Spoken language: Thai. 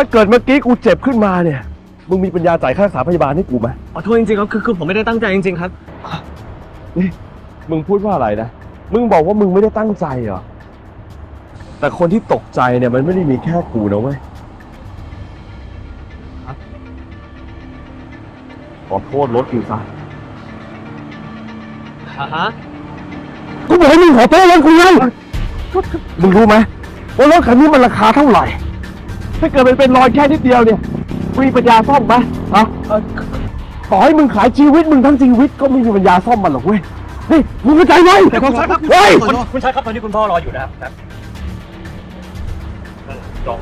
ถ้าเกิดเมื่อกี้กูเจ็บขึ้นมาเนี่ย มึงมีปัญญาจ่ายค่ารักษาพยาบาลให้กูไหมขอโทษจริงๆครับคือคือผมไม่ได้ตั้งใจจริงๆครับมึงพูดว่าอะไรนะ มึงบอกว่ามึงไม่ได้ตั้งใจเหรอ แต่คนที่ตกใจเนี่ยมันไม่ได้มีแค่กูนะเว้ยครับขอโทษรถกูซะอ่าฮะกูบอกให้มึงขอโทษรถกูไงมึงรู้ไหมว่ารถคันนี้มันราคาเท่าไหร่ ถ้าเกิดมันเป็นรอยแค่นิดเดียวเนี่ยมีปัญญาซ่อมไหมฮะต่อให้มึงขายชีวิตมึงทั้งชีวิตก็ไม่มีปัญญาซ่อมมันหรอกเว้ยนี่มึงเข้าใจไหมแต่คุณชายครับเฮ้ยคุณคุณชายครับตอนนี้คุณพ่อรออยู่นะครับครับจบ